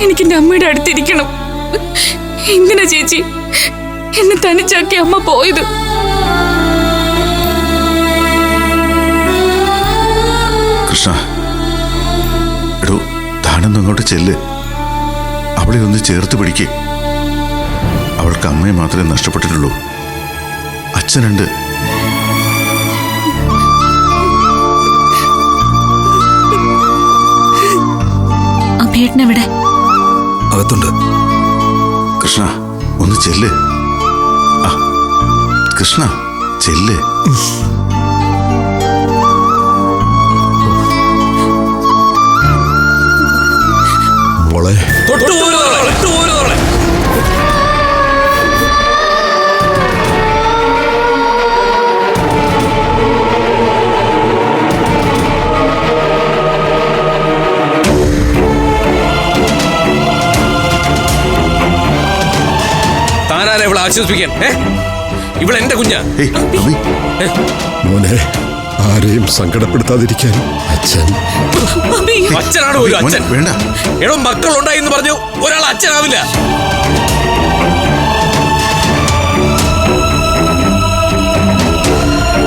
എനിക്ക് എന്റെ അമ്മയുടെ അടുത്തിരിക്കണം. എന്തിനാ ചേച്ചി? എന്നെ തനിച്ചാക്കി അമ്മ പോയത്? അങ്ങോട്ട് ചെല്ല്. അവളെ ഒന്ന് ചേർത്ത് പിടിക്കേ. അവൾക്ക് അമ്മയെ മാത്രമേ നഷ്ടപ്പെട്ടിട്ടുള്ളൂ. അച്ഛനുണ്ട്. കൃഷ്ണ ഒന്ന് ചെല്ല്. ആ കൃഷ്ണ ചെല്ല്. മോളെ. തൊട്ടുപോലും താനാരെ ഇവളെ ആശ്വസിപ്പിക്കാൻ? എന്റെ കുഞ്ഞാ? മോനെ ആരെയും സങ്കടപ്പെടുത്താതിരിക്കാൻ അച്ഛൻ അച്ഛനാണ് ഒരു അച്ഛൻ? വേണ്ട. എടോ മക്കൾ ഉണ്ടായി എന്ന് പറഞ്ഞു ഒരാൾ അച്ഛനാവില്ല.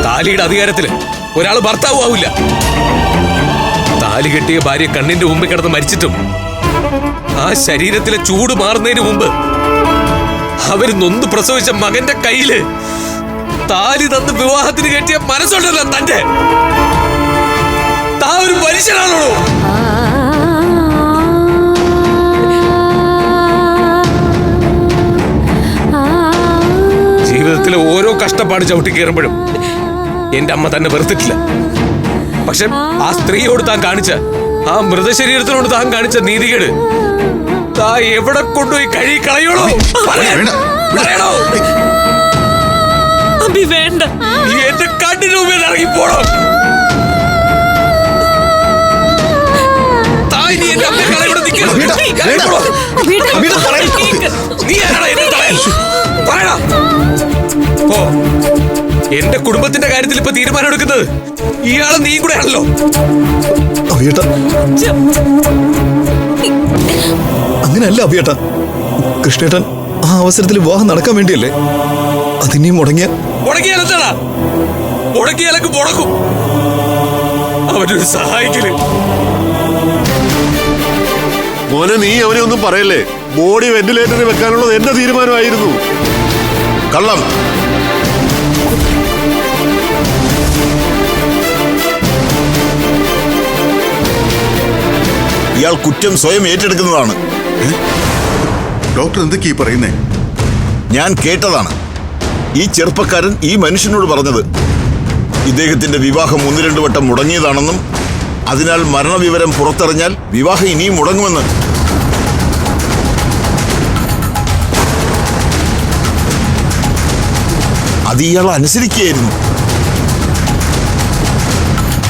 താലിയുടെ അധികാരത്തിൽ ഒരാൾ ഭർത്താവും ആവില്ല. താലി കെട്ടിയ ഭാര്യ കണ്ണിന്റെ മുമ്പിൽ കിടന്ന് മരിച്ചിട്ടും ആ ശരീരത്തിലെ ചൂട് മാറുന്നതിന് മുമ്പ് അവർ നൊന്ന് പ്രസവിച്ച മകന്റെ കയ്യിൽ താലി തന്ന് വിവാഹത്തിന് കെട്ടിയ മനസ്സുണ്ടല്ലോ തന്റെ താ ഒരു മനുഷ്യനാണോ? ജീവിതത്തിലെ ഓരോ കഷ്ടപ്പാട് ചവിട്ടി കയറുമ്പോഴും എന്റെ അമ്മ തന്നെ വെറുത്തിട്ടില്ല. പക്ഷെ ആ സ്ത്രീയോട് താൻ കാണിച്ച ആ മൃതശരീരത്തിനോട് താൻ കാണിച്ച നീതികേട് താ എവിടെ കൊണ്ടുപോയി കഴി കളയോളൂ. പറയണോ? അഭി വേണ്ട. നീ എന്റെ കണ്ണിന് മുമ്പിൽ ഇറങ്ങിപ്പോണോ തായ് നീ എന്റെ അമ്മയെ കളയോടെ നിൽക്കണം ഇറങ്ങിപ്പോടോ. നീ ആരാടാ എന്നെ തടയാൻ? പറയടാ. ഓ എന്റെ കുടുംബത്തിന്റെ കാര്യത്തിൽ ഇപ്പൊ തീരുമാനം എടുക്കുന്നത് ഇയാളെ നീ കൂടെ ആണല്ലോ. അങ്ങനെയല്ല അഭിയേട്ട. കൃഷ്ണേട്ടൻ ആ അവസരത്തിൽ വിവാഹം നടക്കാൻ വേണ്ടിയല്ലേ? അതിനെയും മുടങ്ങിയ മുടക്കും. അവനൊരു സഹായിക്കൽ. മോനെ നീ അവനെ ഒന്നും പറയല്ലേ? ബോഡി വെന്റിലേറ്ററിൽ വെക്കാനുള്ളത് എന്റെ തീരുമാനമായിരുന്നു. കള്ളം. ഇയാൾ കുറ്റം സ്വയം ഏറ്റെടുക്കുന്നതാണ്. ഡോക്ടർ എന്തൊക്കെയാ പറയുന്നേ? ഞാൻ കേട്ടതാണ്. ഈ ചെറുപ്പക്കാരൻ ഈ മനുഷ്യനോട് പറഞ്ഞത്. ഇദ്ദേഹത്തിന്റെ വിവാഹം ഒന്ന് രണ്ടു വട്ടം മുടങ്ങിയതാണെന്നും അതിനാൽ മരണവിവരം പുറത്തറിഞ്ഞാൽ വിവാഹം ഇനിയും മുടങ്ങുമെന്ന്. അത് ഇയാൾ അനുസരിക്കുകയായിരുന്നു.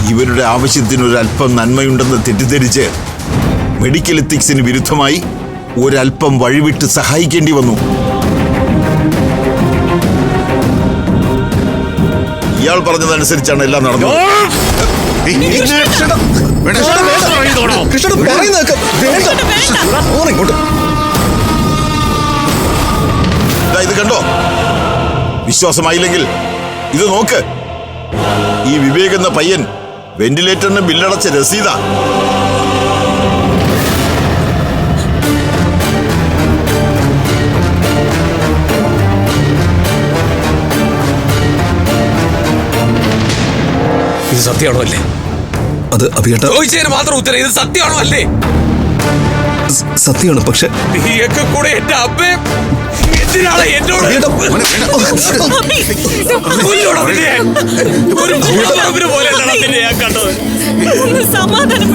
ഇവരുടെ ആവശ്യത്തിന് ഒരല്പം നന്മയുണ്ടെന്ന് തെറ്റിദ്ധരിച്ച് മെഡിക്കൽ എത്തിക്സിന് വിരുദ്ധമായി ഒരല്പം വഴിവിട്ട് സഹായിക്കേണ്ടി വന്നു ഇയാൾ പറഞ്ഞതനുസരിച്ചാണ് എല്ലാം നടന്നത് ഇത് കണ്ടോ വിശ്വാസമായില്ലെങ്കിൽ ഇത് നോക്ക് ഈ വിവേക് എന്ന പയ്യൻ വെന്റിലേറ്ററിന് ബില്ലടച്ച രസീത ഇത് സത്യമാണോ അല്ലേ? അത് അഭിയേട്ട. ചോദിച്ചതിന് മാത്രം ഉത്തരം ഇത് സത്യമാണോ അല്ലേ? സത്യമാണ് പക്ഷെ നീയൊക്കെ കൂടെ എന്റെ അമ്മേ എന്തിനാണ് എന്നോട് നിന്നെ. ഒരു ഞാൻ കണ്ടത്. സമാധാനം